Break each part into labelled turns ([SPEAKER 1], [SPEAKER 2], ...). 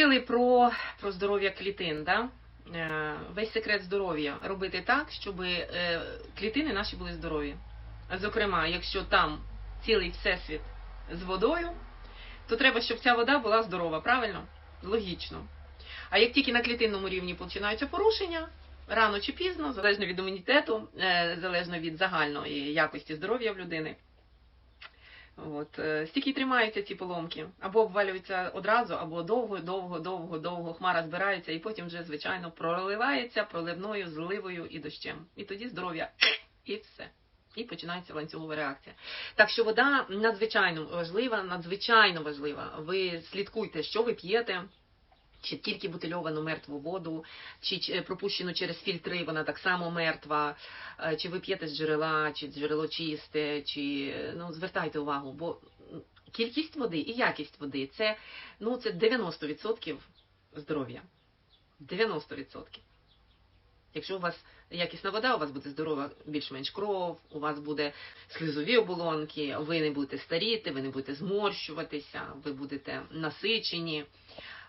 [SPEAKER 1] Говорили про, про здоров'я клітин. Да? Е, Весь секрет здоров'я робити так, щоб е, клітини наші були здорові. Зокрема, якщо там цілий всесвіт з водою, то треба, щоб ця вода була здорова, правильно? Логічно. А як тільки на клітинному рівні починаються порушення, рано чи пізно, залежно від імунітету, е, залежно від загальної якості здоров'я в людини. От, е, стільки тримаються ці поломки. Або обвалюються одразу, або довго, довго, довго, довго хмара збирається, і потім вже, звичайно, проливається проливною, зливою і дощем. І тоді здоров'я і все. І починається ланцюгова реакція. Так що вода надзвичайно важлива, надзвичайно важлива. Ви слідкуйте, що ви п'єте. Чи тільки бутильовану мертву воду, чи ч- пропущену через фільтри, вона так само мертва, Е, чи ви п'єте з джерела, чи джерело чисте, чи ну звертайте увагу, бо кількість води і якість води це ну це 90% здоров'я. 90%. Якщо у вас якісна вода, у вас буде здорова більш-менш кров, у вас буде слизові оболонки, ви не будете старіти, ви не будете зморщуватися, ви будете насичені.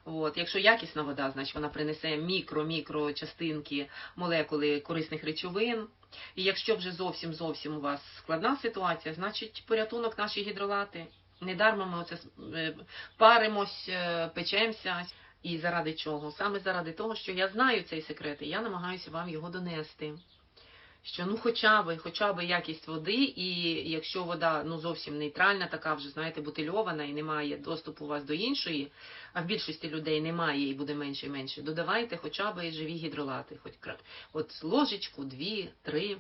[SPEAKER 1] От, якщо якісна вода, значить вона принесе мікро-мікро частинки, молекули корисних речовин. І якщо вже зовсім зовсім у вас складна ситуація, значить порятунок наші гідролати. Недарма ми оце е, паримось, е, печемося. І заради чого? Саме заради того, що я знаю цей секрет, і я намагаюся вам його донести. Що ну хоча би, хоча би якість води, і якщо вода ну зовсім нейтральна, така вже знаєте, бутильована і немає доступу у вас до іншої, а в більшості людей немає і буде менше і менше, додавайте хоча б живі гідролати, хоч крат. от ложечку, дві, три.